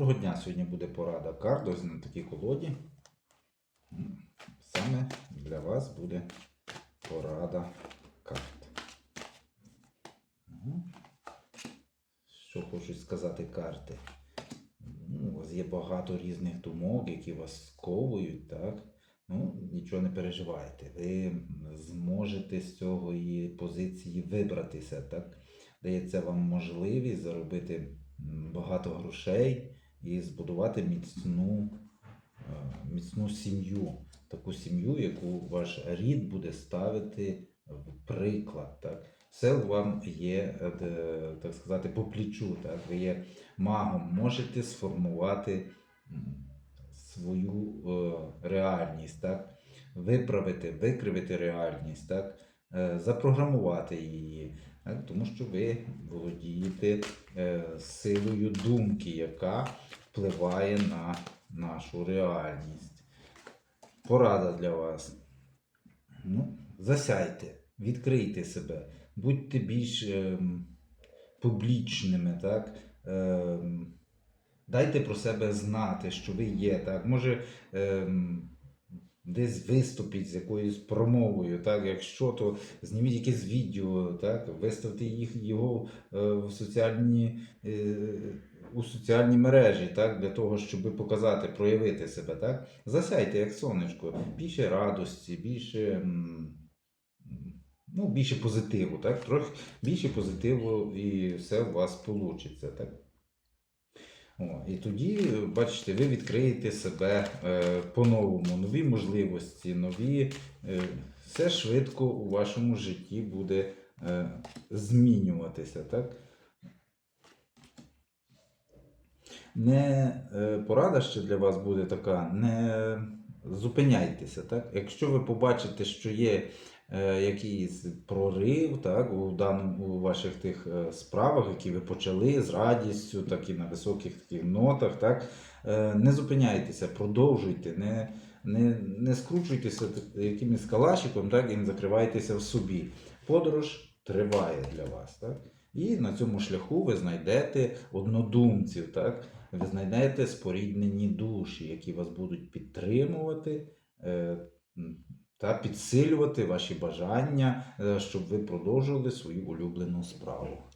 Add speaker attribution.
Speaker 1: Доброго дня! Сьогодні буде порада карт. Ось на такій колоді. Саме для вас буде порада карт. Що хочуть сказати карти? Ну, у вас є багато різних думок, які вас сковують, так? Ну, нічого не переживайте. Ви зможете з цього позиції вибратися, так? Дається вам можливість заробити багато грошей і збудувати міцну, е, міцну сім'ю. Таку сім'ю, яку ваш рід буде ставити в приклад. Так? Все вам є, е, так сказати, по плічу. Так? Ви є магом, можете сформувати свою е, реальність, так? виправити, викривити реальність, так? запрограмувати її. Так? Тому що ви володієте е, силою думки, яка впливає на нашу реальність. Порада для вас. Ну, засяйте, відкрийте себе, будьте більш ем, публічними, так? Ем, дайте про себе знати, що ви є. Так? Може, ем, десь виступіть з якоюсь промовою, так? якщо, то зніміть якесь відео, так? виставте їх, його е, в соціальні, е, у соціальні мережі, так? для того, щоб показати, проявити себе. Так? Засяйте, як сонечко, більше радості, більше. Ну, більше позитиву, так? Трохи більше позитиву і все у вас вийде. Так? І тоді, бачите, ви відкриєте себе е, по-новому, нові можливості, нові. Е, все швидко у вашому житті буде е, змінюватися. Так? Не порада ще для вас буде така, не зупиняйтеся. Так? Якщо ви побачите, що є е, якийсь прорив так, у, даному, у ваших тих е, справах, які ви почали з радістю, так і на високих таких нотах, так, е, не зупиняйтеся, продовжуйте, не, не, не скручуйтеся якимось калашиком так, і не закривайтеся в собі. Подорож триває для вас. Так? І на цьому шляху ви знайдете однодумців, так? ви знайдете споріднені душі, які вас будуть підтримувати е, та підсилювати ваші бажання, е, щоб ви продовжували свою улюблену справу.